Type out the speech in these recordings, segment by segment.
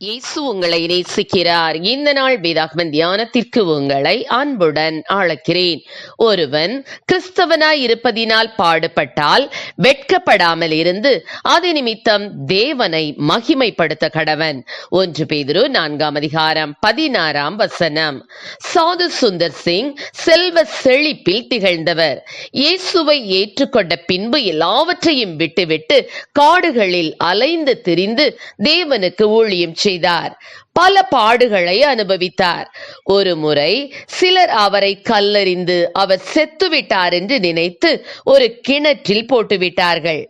இயேசு உங்களை நேசிக்கிறார். இந்த நாள் வேதாகமன் தியானத்திற்கு உங்களை அன்புடன் அழைக்கிறேன். ஒருவன் கிறிஸ்தவனாய் இருப்பதினால் பாடுபட்டால் வெட்கப்படாமல் இருந்து அது நிமித்தம் தேவனை மகிமைப்படுத்த கடவன். ஒன்று பேதிரு நான்காம் அதிகாரம் பதினாறாம் வசனம். சாது சுந்தர் சிங் செல்வ செழிப்பில் திகழ்ந்தவர். இயேசுவை ஏற்றுக்கொண்ட பின்பு எல்லாவற்றையும் விட்டுவிட்டு காடுகளில் அலைந்து திரிந்து தேவனுக்கு ஊழியம் செய்தார். பல பாடுகளை அனுபவித்தார். ஒரு முறை சிலர் அவரை கல்லறிந்து அவர் செத்துவிட்டார் என்று நினைத்து ஒரு கிணற்றில் போட்டுவிட்டார்கள்.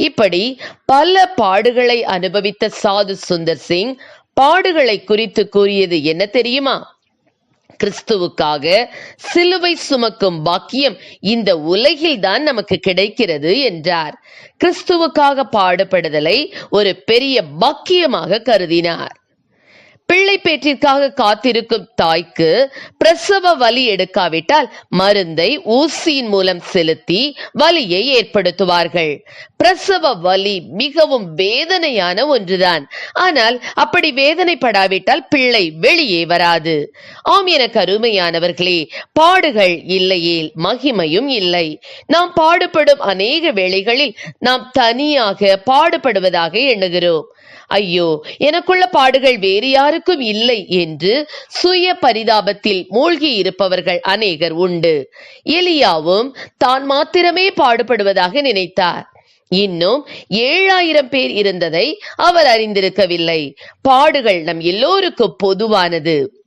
இப்படி பல பாடுகளை அனுபவித்த சாது சுந்தர் சிங் பாடுகளை குறித்து கூறியது என்ன தெரியுமா? கிறிஸ்துவுக்காக சிலுவை சுமக்கும் பாக்கியம் இந்த உலகில் தான் நமக்கு கிடைக்கிறது என்றார். கிறிஸ்துவுக்காக பாடுபடுதலை ஒரு பெரிய பாக்கியமாக கருதினார். பிள்ளை பேற்றிற்காக காத்திருக்கும் தாய்க்கு பிரசவ வலி எடுக்காவிட்டால் மருந்தை ஊசியின் மூலம் செலுத்தி வலியை ஏற்படுத்துவார்கள். பிரசவ வலி மிகவும் வேதனையான ஒன்றுதான். ஆனால் அப்படி வேதனைப்படாவிட்டால் பிள்ளை வெளியே வராது. ஆம் என கருமையானவர்களே பாடுகள் இல்லையேல் மகிமையும் இல்லை. நாம் பாடுபடும் அநேக வேளைகளில் நாம் தனியாக பாடுபடுவதாக எண்ணுகிறோம். ஐயோ எனக்குள்ள பாடுகள் வேறு யாருக்கும் இல்லை என்று சுய பரிதாபத்தில் மூழ்கி இருப்பவர்கள் அநேகர் உண்டு. எலியாவும் தான் மாத்திரமே பாடுபடுவதாக நினைத்தார். இன்னும் ஏழாயிரம் பேர் இருந்ததை அவர் அறிந்திருக்கவில்லை. பாடுகள் நம் எல்லோருக்கும் பொதுவானது.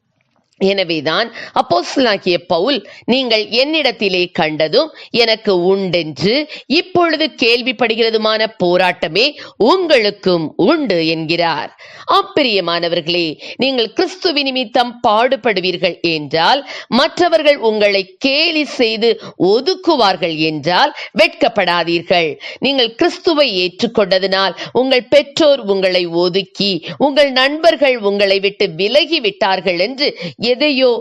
எனவேதான் அப்போஸ்தலாகிய பவுல் நீங்கள் என்னிடத்திலே கண்டதும் எனக்கு உண்டென்று இப்பொழுது கேள்விப்படுகிறதுமான போராட்டமே உங்களுக்கும் உண்டு என்கிறார். ஆப்பிரியமானவர்களே நீங்கள் கிறிஸ்துவ நிமித்தம் பாடுபடுவீர்கள் என்றால் மற்றவர்கள் உங்களை கேலி செய்து ஒதுக்குவார்கள் என்றால் வெட்கப்படாதீர்கள். நீங்கள் கிறிஸ்துவை ஏற்றுக்கொண்டதனால் உங்கள் பெற்றோர் உங்களை ஒதுக்கி உங்கள் நண்பர்கள் உங்களை விட்டு விலகி விட்டார்கள் என்று எதையோ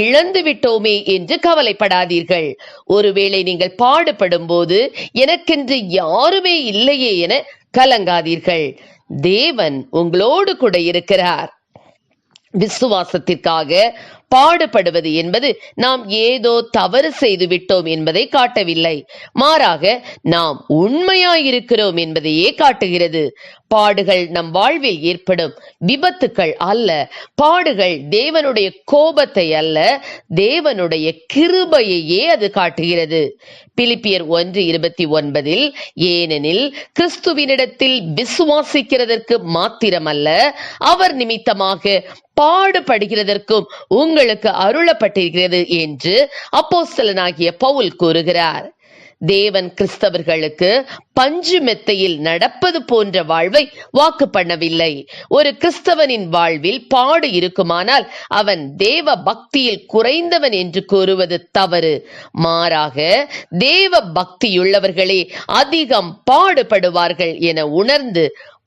இழந்து விட்டோமே என்று கவலைப்படாதீர்கள். ஒருவேளை நீங்கள் பாடுபடும் போது எனக்கென்று யாருமே இல்லையே என கலங்காதீர்கள். தேவன் உங்களோடு கூட இருக்கிறார். விசுவாசத்திற்காக பாடுபடுவது என்பது நாம் ஏதோ தவறு செய்து விட்டோம் என்பதை காட்டவில்லை. மாறாக நாம் உண்மையாயிருக்கிறோம் என்பதையே காட்டுகிறது. பாடுகள் நம் வாழ்வில் ஏற்படும் விபத்துக்கள் அல்ல. பாடுகள் தேவனுடைய கோபத்தை அல்ல தேவனுடைய கிருபையையே அது காட்டுகிறது. பிலிப்பியர் ஒன்று இருபத்தி ஒன்பதில் ஏனெனில் கிறிஸ்துவினிடத்தில் விசுவாசிக்கிறதற்கு மாத்திரமல்ல அவர் நிமித்தமாக பாடுபடுகிறதற்கும் உங்கள் உங்களுக்கு அருளப்பட்டிருக்கிறது என்று அப்போஸ்தலனாகிய பவுல் கூறுகிறார். தேவன் கிறிஸ்தவர்களுக்கு பஞ்சு மெத்தையில் நடப்பது போன்ற வாழ்வை வாக்கு பண்ணவில்லை. ஒரு கிறிஸ்தவனின் வாழ்வில் பாடு இருக்குமானால் அவன் தேவ பக்தியில் குறைந்தவன் என்று கூறுவது தவறு. மாறாக தேவ பக்தியுள்ளவர்களே அதிகம் பாடுபடுவார்கள் என உணர்ந்து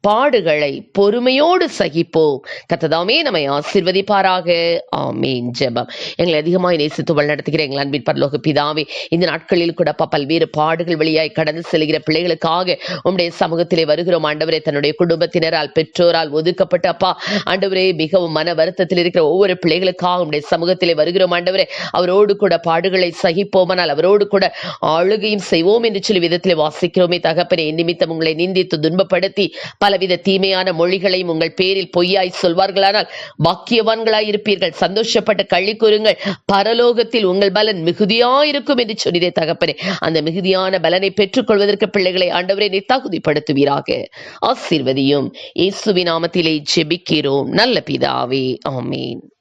பாடுகளை பொறுமையோடு சகிப்போம். கத்ததாமே நம்மை ஆசிர்வதிப்பாராக. ஆமீன். ஜெபம். எங்களை அதிகமாக நேசித்து வழிநடத்துகிற எங்கள் அன்பின் பரலோக பிதாவே இந்த நாட்களில் கூட பல்வேறு பாடுகள் வழியாய் கடந்து செல்கிற பிள்ளைகளுக்காக உம்முடைய சமூகத்திலே வருகிறோம். ஆண்டவரே தன்னுடைய குடும்பத்தினரால் பெற்றோரால் ஒதுக்கப்பட்டு அப்பா ஆண்டவரே மிகவும் மன வருத்தத்தில் இருக்கிற ஒவ்வொரு பிள்ளைகளுக்காக உம்முடைய சமூகத்திலே வருகிறோம். ஆண்டவரே அவரோடு கூட பாடுகளை சகிப்போமானால் அவரோடு கூட ஆளுகையும் செய்வோம் என்று சொல்லி விதத்திலே வாசிக்கிறோமே தகப்பனே. நிமித்தம் உங்களை நிந்தித்து துன்பப்படுத்தி பல பலவித தீமையான மொழிகளையும் உங்கள் பேரில் பொய்யாய் சொல்வார்களானால் பாக்கியவான்களாய் இருப்பீர்கள் சந்தோஷப்பட்டு கள்ளி கூறுங்கள். பரலோகத்தில் உங்கள் பலன் மிகுதியாயிருக்கும் என்று சொன்னதே தகப்பனே. அந்த மிகுதியான பலனை பெற்றுக்கொள்வதற்கு பிள்ளைகளை ஆண்டவரை நீ தகுதிப்படுத்துவீராக. ஆசீர்வதியும். இயேசுவின் நாமத்திலே ஜெபிக்கிறோம். நல்ல பிதாவே. ஆமீன்.